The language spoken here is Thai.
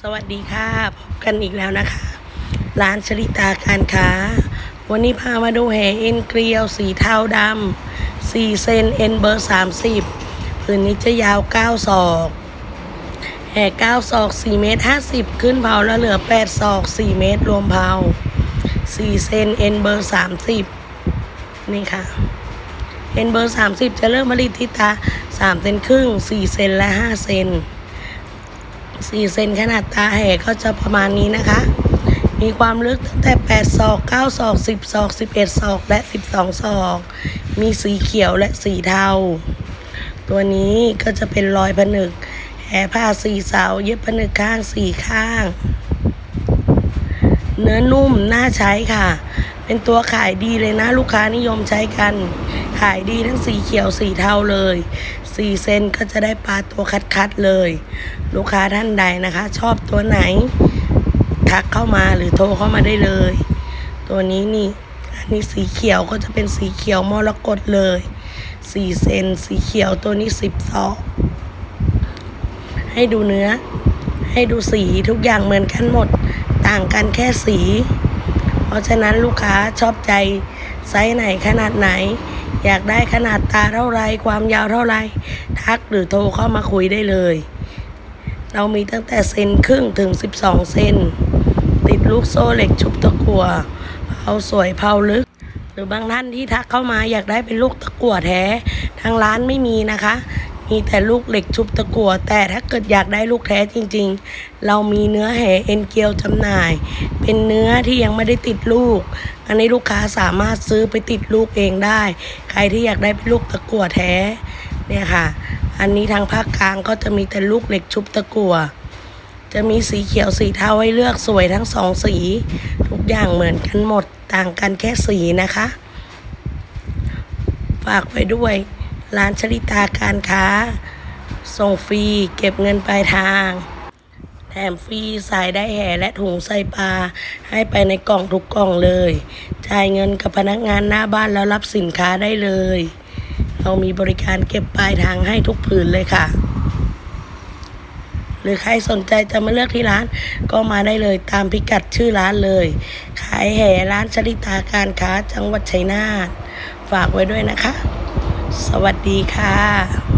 สวัสดีค่ะพบกันอีกแล้วนะคะ ร้านชริตาการค้า วันนี้พามาดูแห่เอ็นเกลียว สีเทาดำ4เซนเอ็นเบอร์30ผืนนี้จะยาว9ศอกแห่9ศอก4เมตร50ขึ้นเผาแล้วเหลือ8ศอก4เมตรรวมเผา4เซนเอ็นเบอร์30นี่ค่ะเอ็นเบอร์30จะเริ่มผลิตที่ตา3เซนครึ่ง4เซนและ5เซน 4เซนขนาดตาแห่ก็จะประมาณนี้นะคะ มีความลึกตั้งแต่ 8 ศอก 9 ศอก 10 ศอก 11 ศอก และ 12 ศอก มีสีเขียวและสีเทา ตัวนี้ก็จะเป็นรอยผนึก แห่ผ้าสีเสาเย็บผนึกข้างสี่ข้าง เนื้อนุ่มน่าใช้ค่ะ เป็นตัวขายดีเลยนะ ลูกค้านิยมใช้กัน ขายดีทั้งสีเขียวสีเทาเลย สี่เซนก็จะได้ปลาตัวคัดๆเลย ลูกค้าท่านใดนะคะ ชอบตัวไหน ทักเข้ามาหรือโทรเข้ามาได้เลย ตัวนี้นี่อันนี้สีเขียวก็จะเป็นสีเขียวมรกตเลยสี่เซนสีเขียวตัวนี้สิบซอกให้ดูเนื้อ ให้ดูสีทุกอย่างเหมือนกันหมด ต่างกันแค่สี เพราะฉะนั้นลูกค้าชอบใจไซส์ไหนขนาดไหน อยากได้ขนาดตาเท่าไรความยาวเท่าไร ทักหรือโทรเข้ามาคุยได้เลย เรามีตั้งแต่เซนครึ่งถึง 12 เซนติดลูกโซ่เหล็กชุบตะกัวเผาสวยเผาลึก หรือบางท่านที่ทักเข้ามาอยากได้เป็นลูกตะกั่วแท้ ทางร้านไม่มีนะคะ มีแต่ลูกเหล็กชุบตะกั่วแต่ถ้าเกิดอยากได้ลูกแท้จริง ๆ เรามีเนื้อแห่เอ็นเกลียวจำหน่าย เป็นเนื้อที่ยังไม่ได้ติดลูก อันนี้ลูกค้าสามารถซื้อไปติดลูกเองได้ ใครที่อยากได้เป็นลูกตะกั่วแท้เนี่ยค่ะ อันนี้ทางภาคกลางก็จะมีแต่ลูกเหล็กชุบตะกั่วจะมีสีเขียวสีเทาให้เลือกสวยทั้งสองสี ทุกอย่างเหมือนกันหมดต่างกันแค่สีนะคะ ฝากไว้ด้วย ร้านชลิตาการค้า ส่งฟรี เก็บเงินปลายทาง แถมฟรีสายได้แห่และถุงใส่ปลา ให้ไปในกล่องทุกกล่องเลย จ่ายเงินกับพนักงานหน้าบ้านแล้วรับสินค้าได้เลย เรามีบริการเก็บปลายทางให้ทุกผืนเลยค่ะ หรือใครสนใจจะมาเลือกที่ร้าน ก็มาได้เลยตามพิกัดชื่อร้านเลย ขายแห่ร้านชลิตาการค้าจังหวัดชัยนาทฝากไว้ด้วยนะคะ สวัสดีค่ะ